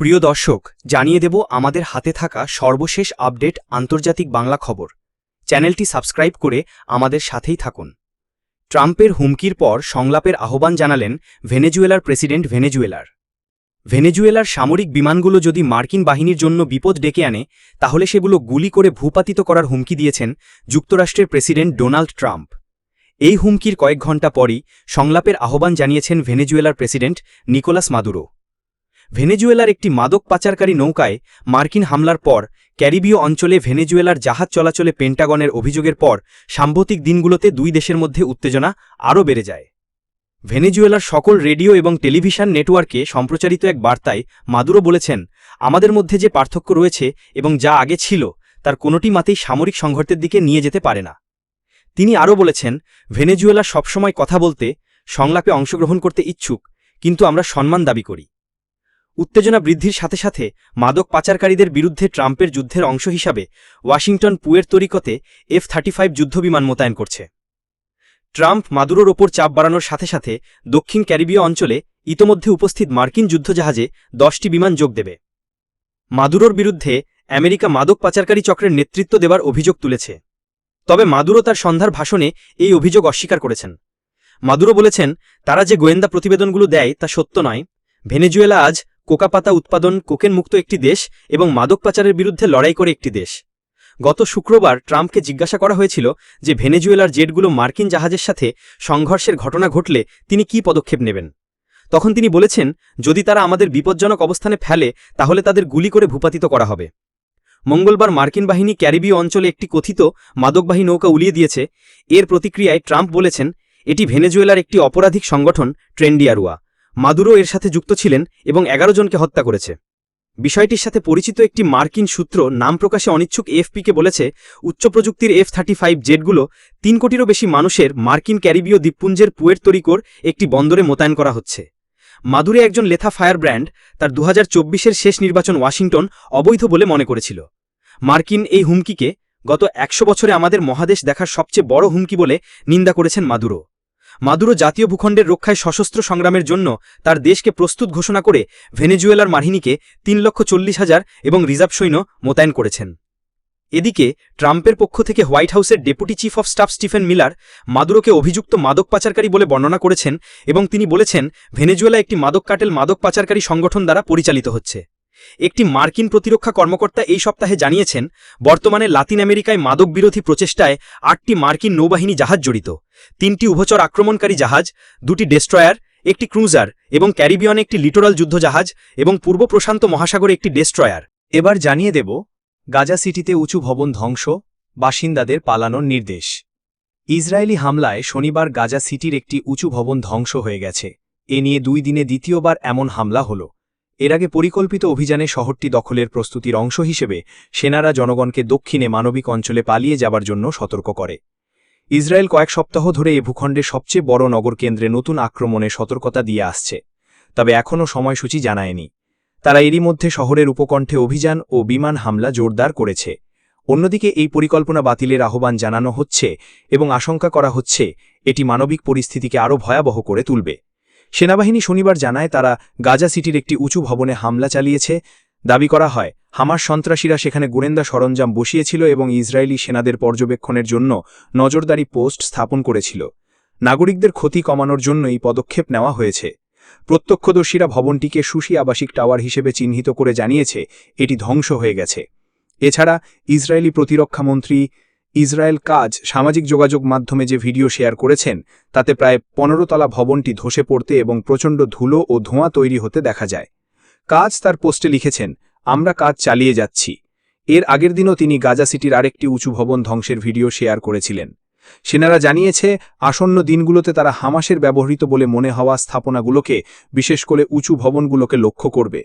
প্রিয় দর্শক, জানিয়ে দেব আমাদের হাতে থাকা সর্বশেষ আপডেট আন্তর্জাতিক বাংলা খবর। চ্যানেলটি সাবস্ক্রাইব করে আমাদের সাথেই থাকুন। ট্রাম্পের হুমকির পর সংলাপের আহ্বান জানালেন ভেনেজুয়েলার প্রেসিডেন্ট ভেনেজুয়েলার। ভেনেজুয়েলার সামরিক বিমানগুলো যদি মার্কিন বাহিনীর জন্য বিপদ ডেকে আনে, তাহলে সেগুলো গুলি করে ভূপাতিত করার হুমকি দিয়েছেন যুক্তরাষ্ট্রের প্রেসিডেন্ট ডোনাল্ড ট্রাম্প। এই হুমকির কয়েক ঘণ্টা পরই সংলাপের আহ্বান জানিয়েছেন ভেনেজুয়েলার প্রেসিডেন্ট নিকোলাস মাদুরো। ভেনেজুয়েলার একটি মাদক পাচারকারী নৌকায় মার্কিন হামলার পর ক্যারিবীয় অঞ্চলে ভেনেজুয়েলার জাহাজ চলাচলে পেন্টাগনের অভিযোগের পর সাম্প্রতিক দিনগুলোতে দুই দেশের মধ্যে উত্তেজনা আরও বেড়ে যায়। ভেনেজুয়েলার সকল রেডিও এবং টেলিভিশন নেটওয়ার্কে সম্প্রচারিত এক বার্তায় মাদুরো বলেছেন, আমাদের মধ্যে যে পার্থক্য রয়েছে এবং যা আগে ছিল, তার কোনোটি মাতেই সামরিক সংঘর্ষের দিকে নিয়ে যেতে পারে না। তিনি আরও বলেছেন, ভেনেজুয়েলা সবসময় কথা বলতে, সংলাপে অংশগ্রহণ করতে ইচ্ছুক, কিন্তু আমরা সম্মান দাবি করি। উত্তেজনা বৃদ্ধির সাথে সাথে মাদক পাচারকারীদের বিরুদ্ধে ট্রাম্পের যুদ্ধের অংশ হিসাবে ওয়াশিংটন পুয়ের তরিকতে এফ থার্টি ফাইভ যুদ্ধবিমান মোতায়েন করছে। ট্রাম্প মাদুরোর ওপর চাপ বাড়ানোর সাথে সাথে দক্ষিণ ক্যারিবীয় অঞ্চলে ইতোমধ্যে উপস্থিত মার্কিন যুদ্ধজাহাজে দশটি বিমান যোগ দেবে। মাদুরোর বিরুদ্ধে আমেরিকা মাদক পাচারকারী চক্রের নেতৃত্ব দেবার অভিযোগ তুলেছে। তবে মাদুরো তার সন্ধ্যার ভাষণে এই অভিযোগ অস্বীকার করেছেন। মাদুরো বলেছেন, তারা যে গোয়েন্দা প্রতিবেদনগুলো দেয় তা সত্য নয়। ভেনেজুয়েলা আজ কোকাপাতা উৎপাদন কোকেন মুক্ত একটি দেশ এবং মাদক পাচারের বিরুদ্ধে লড়াই করে একটি দেশ। গত শুক্রবার ট্রাম্পকে জিজ্ঞাসা করা হয়েছিল যে ভেনেজুয়েলার জেটগুলো মার্কিন জাহাজের সাথে সংঘর্ষের ঘটনা ঘটলে তিনি কি পদক্ষেপ নেবেন। তখন তিনি বলেছেন, যদি তারা আমাদের বিপজ্জনক অবস্থানে ফেলে, তাহলে তাদের গুলি করে ভূপাতিত করা হবে। মঙ্গলবার মার্কিন বাহিনী ক্যারিবীয় অঞ্চলে একটি কথিত মাদকবাহী নৌকা উলিয়ে দিয়েছে। এর প্রতিক্রিয়ায় ট্রাম্প বলেছেন, এটি ভেনেজুয়েলার একটি অপরাধিক সংগঠন, ট্রেন্ডিয়ারুয়া। মাদুরো এর সাথে যুক্ত ছিলেন এবং এগারো জনকে হত্যা করেছে। বিষয়টির সাথে পরিচিত একটি মার্কিন সূত্র নাম প্রকাশে অনিচ্ছুক এফপিকে বলেছে উচ্চ প্রযুক্তির এফ থার্টি ফাইভ জেটগুলো তিন কোটিরও বেশি মানুষের মার্কিন ক্যারিবীয় দ্বীপপুঞ্জের পুয়ের তরিকোর একটি বন্দরে মোতায়েন করা হচ্ছে। মাদুরে একজন লেথা ফায়ার ব্র্যান্ড তার দু হাজার শেষ নির্বাচন ওয়াশিংটন অবৈধ বলে মনে করেছিল। মার্কিন এই হুমকিকে গত একশো বছরে আমাদের মহাদেশ দেখার সবচেয়ে বড় হুমকি বলে নিন্দা করেছেন মাদুরো। মাদুরো জাতীয় ভূখণ্ডের রক্ষায় সশস্ত্র সংগ্রামের জন্য তার দেশকে প্রস্তুত ঘোষণা করে ভেনেজুয়েলার মাহিনীকে তিন লক্ষ চল্লিশ হাজার এবং রিজার্ভ সৈন্য মোতায়েন করেছেন। এদিকে, ট্রাম্পের পক্ষ থেকে হোয়াইট হাউসের deputy chief of staff Stephen Miller মাদুরোকে অভিযুক্ত মাদক পাচারকারী বলে বর্ণনা করেছেন এবং তিনি বলেছেন ভেনেজুয়েলা একটি মাদক কাটেল মাদক পাচারকারী সংগঠন দ্বারা পরিচালিত হচ্ছে। একটি মার্কিন প্রতিরক্ষা কর্মকর্তা এই সপ্তাহে জানিয়েছেন, বর্তমানে লাতিন আমেরিকায় মাদক বিরোধী প্রচেষ্টায় আটটি মার্কিন নৌবাহিনী জাহাজ জড়িত। তিনটি উভচর আক্রমণকারী জাহাজ, দুটি ডেস্ট্রয়ার, একটি ক্রুজার এবং ক্যারিবিয়নে একটি লিটোরাল যুদ্ধজাহাজ এবং পূর্ব প্রশান্ত মহাসাগরে একটি ডেস্ট্রয়ার। এবার জানিয়ে দেব, গাজা সিটিতে উঁচু ভবন ধ্বংস, বাসিন্দাদের পালানোর নির্দেশ। ইসরায়েলি হামলায় শনিবার গাজা সিটির একটি উঁচু ভবন ধ্বংস হয়ে গেছে। এ নিয়ে দুই দিনে দ্বিতীয়বার এমন হামলা হল। এর আগে পরিকল্পিত অভিযানে শহরটি দখলের প্রস্তুতির অংশ হিসেবে সেনারা জনগণকে দক্ষিণে মানবিক অঞ্চলে পালিয়ে যাবার জন্য সতর্ক করে। ইসরায়েল কয়েক সপ্তাহ ধরে এ ভূখণ্ডে সবচেয়ে বড় নগর কেন্দ্রে নতুন আক্রমণে সতর্কতা দিয়ে আসছে, তবে এখনও সময়সূচি জানায়নি। তারা এরই মধ্যে শহরের উপকণ্ঠে অভিযান ও বিমান হামলা জোরদার করেছে। অন্যদিকে এই পরিকল্পনা বাতিলের আহ্বান জানানো হচ্ছে এবং আশঙ্কা করা হচ্ছে, এটি মানবিক পরিস্থিতিকে আরও ভয়াবহ করে তুলবে। সেনাবাহিনী শনিবার জানায় তারা গাজা সিটির একটি উঁচু ভবনে হামলা চালিয়েছে। দাবি করা হয় হামার সন্ত্রাসীরা সেখানে গোয়েন্দা সরঞ্জাম বসিয়েছিল এবং ইসরায়েলি সেনাদের পর্যবেক্ষণের জন্য নজরদারি পোস্ট স্থাপন করেছিল। নাগরিকদের ক্ষতি কমানোর জন্য এই পদক্ষেপ নেওয়া হয়েছে। প্রত্যক্ষদর্শীরা ভবনটিকে সুশি আবাসিক টাওয়ার হিসেবে চিহ্নিত করে জানিয়েছে, এটি ধ্বংস হয়ে গেছে। এছাড়া ইসরায়েলি প্রতিরক্ষামন্ত্রী ইসরায়েল কাজ সামাজিক যোগাযোগ মাধ্যমে যে ভিডিও শেয়ার করেছেন, তাতে প্রায় পনেরোতলা ভবনটি ধসে পড়তে এবং প্রচণ্ড ধুলো ও ধোঁয়া তৈরি হতে দেখা যায়। কাজ তার পোস্টে লিখেছেন, আমরা কাজ চালিয়ে যাচ্ছি। এর আগের দিনও তিনি গাজা সিটির আরেকটি উঁচু ভবন ধ্বংসের ভিডিও শেয়ার করেছিলেন। সেনারা জানিয়েছে, আসন্ন দিনগুলোতে তারা হামাসের ব্যবহৃত বলে মনে হওয়া স্থাপনাগুলোকে, বিশেষ করে উঁচু ভবনগুলোকে লক্ষ্য করবে।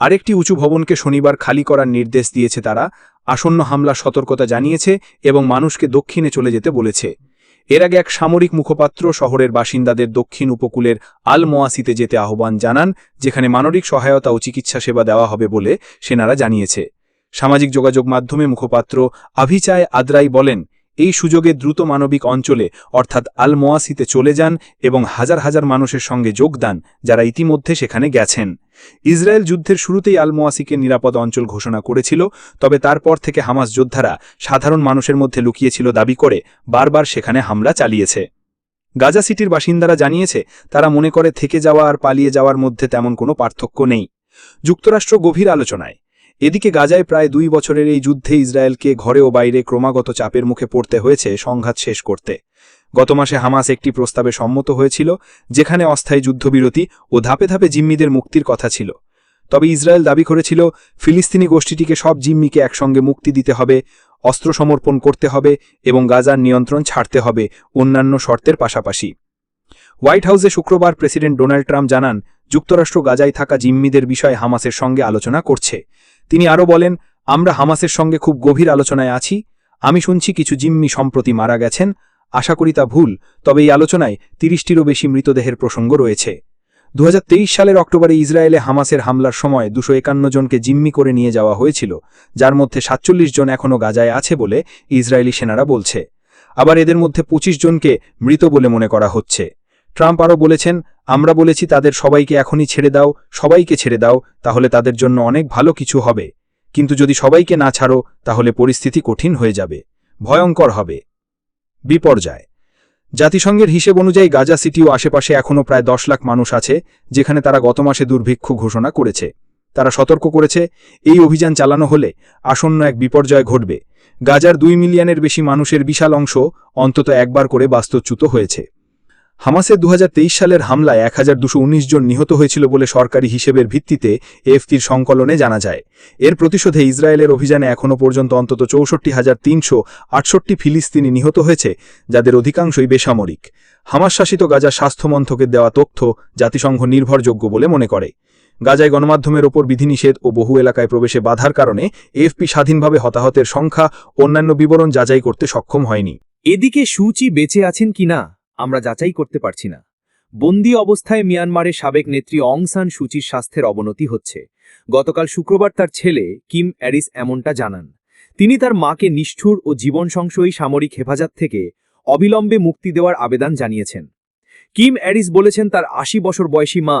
আরেকটি উঁচু ভবনকে শনিবার খালি করার নির্দেশ দিয়েছে তারা। আসন্ন হামলা সতর্কতা জানিয়েছে এবং মানুষকে দক্ষিণে চলে যেতে বলেছে। এর আগে এক সামরিক মুখপাত্র শহরের বাসিন্দাদের দক্ষিণ উপকূলের আল মোয়াসিতে যেতে আহ্বান জানান, যেখানে মানবিক সহায়তা ও চিকিৎসা সেবা দেওয়া হবে বলে সেনারা জানিয়েছে। সামাজিক যোগাযোগ মাধ্যমে মুখপাত্র আভিচায় আদ্রাই বলেন, এই সুযোগে দ্রুত মানবিক অঞ্চলে, অর্থাৎ আল মোয়াসিতে চলে যান এবং হাজার হাজার মানুষের সঙ্গে যোগদান যারা ইতিমধ্যে সেখানে গেছেন। ইসরায়েল যুদ্ধের শুরুতেই আল মোয়াসিকে নিরাপদ অঞ্চল ঘোষণা করেছিল, তবে তারপর থেকে হামাস যোদ্ধারা সাধারণ মানুষের মধ্যে লুকিয়েছিল দাবি করে বারবার সেখানে হামলা চালিয়েছে। গাজা সিটির বাসিন্দারা জানিয়েছে, তারা মনে করে থেকে যাওয়া আর পালিয়ে যাওয়ার মধ্যে তেমন কোনো পার্থক্য নেই। যুক্তরাষ্ট্র গভীর আলোচনায়, এদিকে গাজায় প্রায় দুই বছরের এই যুদ্ধে ইসরায়েলকে ঘরে ও বাইরে ক্রমাগত চাপের মুখে পড়তে হয়েছে, সংঘাত শেষ করতে। গত মাসে হামাস একটি প্রস্তাবে সম্মত হয়েছিল, যেখানে অস্থায়ী যুদ্ধবিরতি ও ধাপে ধাপে জিম্মিদের মুক্তির কথা ছিল। তবে ইসরায়েল দাবি করেছিল, ফিলিস্তিনি গোষ্ঠীটিকে সব জিম্মিকে একসঙ্গে মুক্তি দিতে হবে, অস্ত্র সমর্পণ করতে হবে এবং গাজার নিয়ন্ত্রণ ছাড়তে হবে অন্যান্য শর্তের পাশাপাশি। হোয়াইট হাউসে শুক্রবার প্রেসিডেন্ট ডোনাল্ড ট্রাম্প জানান, যুক্তরাষ্ট্র গাজায় থাকা জিম্মিদের বিষয়ে হামাসের সঙ্গে আলোচনা করছে। তিনি আরও বলেন, আমরা হামাসের সঙ্গে খুব গভীর আলোচনায় আছি। আমি শুনছি কিছু জিম্মি সম্প্রতি মারা গেছেন। আশা করি তা ভুল, তবে এই আলোচনায় তিরিশটিরও বেশি মৃতদেহের প্রসঙ্গ রয়েছে। দু হাজার তেইশ সালের অক্টোবরে ইসরায়েলে হামাসের হামলার সময় দুশো একান্ন জনকে জিম্মি করে নিয়ে যাওয়া হয়েছিল, যার মধ্যে সাতচল্লিশ জন এখনও গাজায় আছে বলে ইসরায়েলি সেনারা বলছে। আবার এদের মধ্যে ২৫ জনকে মৃত বলে মনে করা হচ্ছে। ট্রাম্প আরও বলেছেন, আমরা বলেছি তাদের সবাইকে এখনই ছেড়ে দাও, সবাইকে ছেড়ে দাও, তাহলে তাদের জন্য অনেক ভালো কিছু হবে। কিন্তু যদি সবাইকে না ছাড়ো, তাহলে পরিস্থিতি কঠিন হয়ে যাবে। ভয়ঙ্কর হবে। বিপর্যয়। জাতিসংঘের হিসেব অনুযায়ী গাজা সিটি ও আশেপাশে এখনও প্রায় দশ লাখ মানুষ আছে, যেখানে তারা গত মাসে দুর্ভিক্ষ ঘোষণা করেছে। তারা সতর্ক করেছে, এই অভিযান চালানো হলে আসন্ন এক বিপর্যয় ঘটবে। গাজার দুই মিলিয়নের বেশি মানুষের বিশাল অংশ অন্তত একবার করে বাস্তুচ্যুত হয়েছে। হামাসের দু সালের হামলায় এক জন নিহত হয়েছিল বলে সরকারি হিসেবের ভিত্তিতে এফপির সংকলনে জানা যায়। এর প্রতিশোধে ইসরায়েলের অভিযানে এখনও পর্যন্ত অন্তত চৌষট্টি হাজার তিনশো আটষট্টি ফিলিস্তিনি নিহত হয়েছে, যাদের অধিকাংশই বেসামরিক। হামাস শাসিত গাজা স্বাস্থ্য মন্ত্রকের দেওয়া তথ্য জাতিসংঘ নির্ভরযোগ্য বলে মনে করে। গাজায় গণমাধ্যমের ওপর বিধিনিষেধ ও বহু এলাকায় প্রবেশে বাধার কারণে এফপি স্বাধীনভাবে হতাহতের সংখ্যা অন্যান্য বিবরণ যাচাই করতে সক্ষম হয়নি। এদিকে সুচি বেঁচে আছেন কিনা? আমরা যাচাই করতে পারছি না। বন্দি অবস্থায় মিয়ানমারের সাবেক নেত্রী অং সান সুচির স্বাস্থ্যের অবনতি হচ্ছে। গতকাল শুক্রবার তার ছেলে কিম অ্যারিস এমনটা জানান। তিনি তার মাকে নিষ্ঠুর ও জীবন সংশয়ী সামরিক হেফাজত থেকে অবিলম্বে মুক্তি দেওয়ার আবেদন জানিয়েছেন। কিম অ্যারিস বলেছেন তার আশি বছর বয়সী মা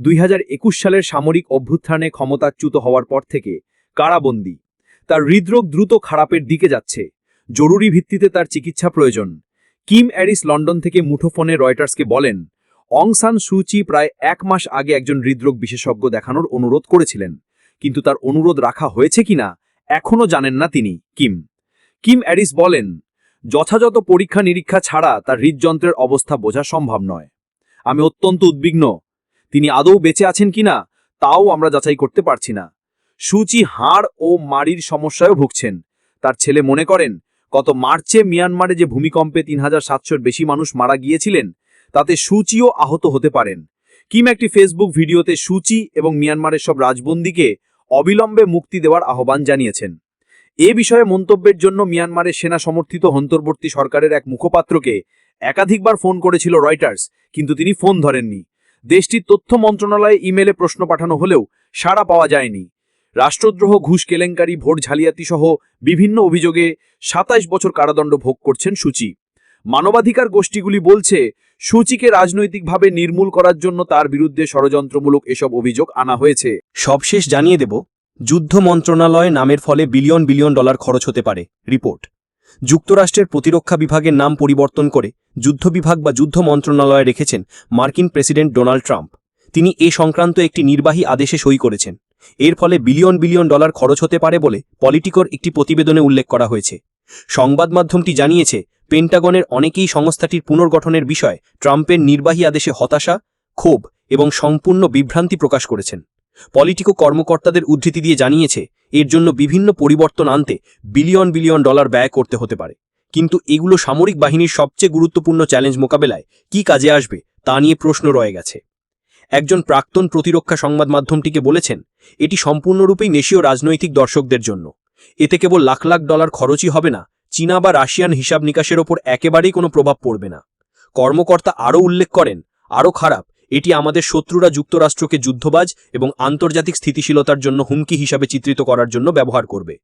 দুই হাজার একুশ সালের সামরিক অভ্যুত্থানে ক্ষমতাচ্যুত হওয়ার পর থেকে কারাবন্দী। তার হৃদরোগ দ্রুত খারাপের দিকে যাচ্ছে। জরুরি ভিত্তিতে তার চিকিৎসা প্রয়োজন। কিম অ্যারিস লন্ডন থেকে মুঠোফোনে রয়টার্সকে বলেন, অং সান সুচি প্রায় এক মাস আগে একজন হৃদরোগ বিশেষজ্ঞ দেখানোর অনুরোধ করেছিলেন, কিন্তু তার অনুরোধ রাখা হয়েছে কিনা এখনও জানেন না তিনি, কিম। কিম অ্যারিস বলেন, যথাযথ পরীক্ষা নিরীক্ষা ছাড়া তার হৃদযন্ত্রের অবস্থা বোঝা সম্ভব নয়। আমি অত্যন্ত উদ্বিগ্ন। তিনি আদৌ বেঁচে আছেন কিনা তাও আমরা যাচাই করতে পারছি না। সুচি হাড় ও মাড়ির সমস্যায়ও ভুগছেন। তার ছেলে মনে করেন গত মার্চে মিয়ানমারে যে ভূমিকম্পে তিন হাজার সাতশোর বেশি মানুষ মারা গিয়েছিলেন, তাতে সুচিও আহত হতে পারেন। কিম একটি ফেসবুক ভিডিওতে সুচি এবং মিয়ানমারের সব রাজবন্দীকে অবিলম্বে মুক্তি দেওয়ার আহ্বান জানিয়েছেন। এ বিষয়ে মন্তব্যের জন্য মিয়ানমারের সেনা সমর্থিত অন্তর্বর্তী সরকারের এক মুখপাত্রকে একাধিকবার ফোন করেছিল রয়টার্স, কিন্তু তিনি ফোন ধরেননি। দেশটির তথ্য মন্ত্রণালয়ে ইমেলে প্রশ্ন পাঠানো হলেও সাড়া পাওয়া যায়নি। রাষ্ট্রদ্রোহ, ঘুষ, কেলেঙ্কারি, ভোট ঝালিয়াতি সহ বিভিন্ন অভিযোগে সাতাইশ বছর কারাদণ্ড ভোগ করছেন সূচি। মানবাধিকার গোষ্ঠীগুলি বলছে, সূচিকে রাজনৈতিকভাবে নির্মূল করার জন্য তার বিরুদ্ধে ষড়যন্ত্রমূলক এসব অভিযোগ আনা হয়েছে। সবশেষ জানিয়ে দেব, যুদ্ধ মন্ত্রণালয় নামের ফলে বিলিয়ন বিলিয়ন ডলার খরচ হতে পারে, রিপোর্ট। যুক্তরাষ্ট্রের প্রতিরক্ষা বিভাগের নাম পরিবর্তন করে যুদ্ধ বিভাগ বা যুদ্ধ মন্ত্রণালয়ে রেখেছেন মার্কিন প্রেসিডেন্ট ডোনাল্ড ট্রাম্প। তিনি এ সংক্রান্ত একটি নির্বাহী আদেশে সই করেছেন। এর ফলে বিলিয়ন বিলিয়ন ডলার খরচ হতে পারে বলে পলিটিকর একটি প্রতিবেদনে উল্লেখ করা হয়েছে। সংবাদ মাধ্যমটি জানিয়েছে, পেন্টাগনের অনেকেই সংস্থাটির পুনর্গঠনের বিষয়ে ট্রাম্পের নির্বাহী আদেশে হতাশা, ক্ষোভ এবং সম্পূর্ণ বিভ্রান্তি প্রকাশ করেছেন। পলিটিকো কর্মকর্তাদের উদ্ধৃতি দিয়ে জানিয়েছে, এর জন্য বিভিন্ন পরিবর্তন আনতে বিলিয়ন বিলিয়ন ডলার ব্যয় করতে হতে পারে। কিন্তু এগুলো সামরিক বাহিনীর সবচেয়ে গুরুত্বপূর্ণ চ্যালেঞ্জ মোকাবেলায় কি কাজে আসবে তা নিয়ে প্রশ্ন রয়ে গেছে। একজন প্রাক্তন প্রতিরক্ষা সংবাদ মাধ্যমটিকে বলেছেন, এটি সম্পূর্ণরূপেই নেশীয় রাজনৈতিক দর্শকদের জন্য। এতে কেবল লাখ লাখ ডলার খরচই হবে না, চীনা বা রাশিয়ান হিসাব নিকাশের ওপর একেবারেই কোনো প্রভাব পড়বে না। কর্মকর্তা আরও উল্লেখ করেন, আরও খারাপ, এটি আমাদের শত্রুরা যুক্তরাষ্ট্রকে যুদ্ধবাজ এবং আন্তর্জাতিক স্থিতিশীলতার জন্য হুমকি হিসাবে চিত্রিত করার জন্য ব্যবহার করবে।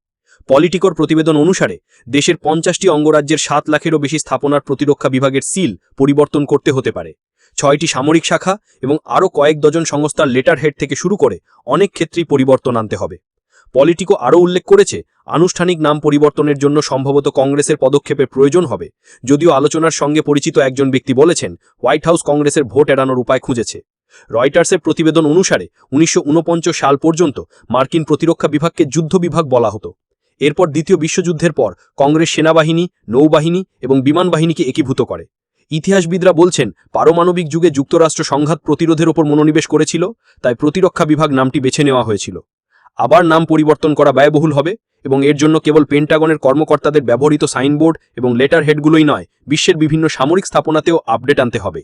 পলিটিকর প্রতিবেদন অনুসারে, দেশের পঞ্চাশটি অঙ্গরাজ্যের সাত লাখেরও বেশি স্থাপনার প্রতিরক্ষা বিভাগের সিল পরিবর্তন করতে হতে পারে। ছয়টি সামরিক শাখা এবং আরও কয়েক ডজন সংস্থার লেটার হেড থেকে শুরু করে অনেক ক্ষেত্রেই পরিবর্তন আনতে হবে। পলিটিকো আরও উল্লেখ করেছে, আনুষ্ঠানিক নাম পরিবর্তনের জন্য সম্ভবত কংগ্রেসের পদক্ষেপের প্রয়োজন হবে, যদিও আলোচনার সঙ্গে পরিচিত একজন ব্যক্তি বলেছেন, হোয়াইট হাউস কংগ্রেসের ভোট এড়ানোর উপায় খুঁজেছে। রয়টার্সের প্রতিবেদন অনুসারে, উনিশশো সাল পর্যন্ত মার্কিন প্রতিরক্ষা বিভাগকে যুদ্ধ বিভাগ বলা হতো। এরপর দ্বিতীয় বিশ্বযুদ্ধের পর কংগ্রেস সেনাবাহিনী, নৌবাহিনী এবং বিমান বাহিনীকে একীভূত করে। ইতিহাসবিদরা বলছেন, পারমাণবিক যুগে যুক্তরাষ্ট্র সংঘাত প্রতিরোধের ওপর মনোনিবেশ করেছিল, তাই প্রতিরক্ষা বিভাগ নামটি বেছে নেওয়া হয়েছিল। আবার নাম পরিবর্তন করা ব্যয়বহুল হবে, এবং এর জন্য কেবল পেন্টাগনের কর্মকর্তাদের ব্যবহৃত সাইনবোর্ড এবং লেটার হেডগুলোই নয়, বিশ্বের বিভিন্ন সামরিক স্থাপনাতেও আপডেট আনতে হবে।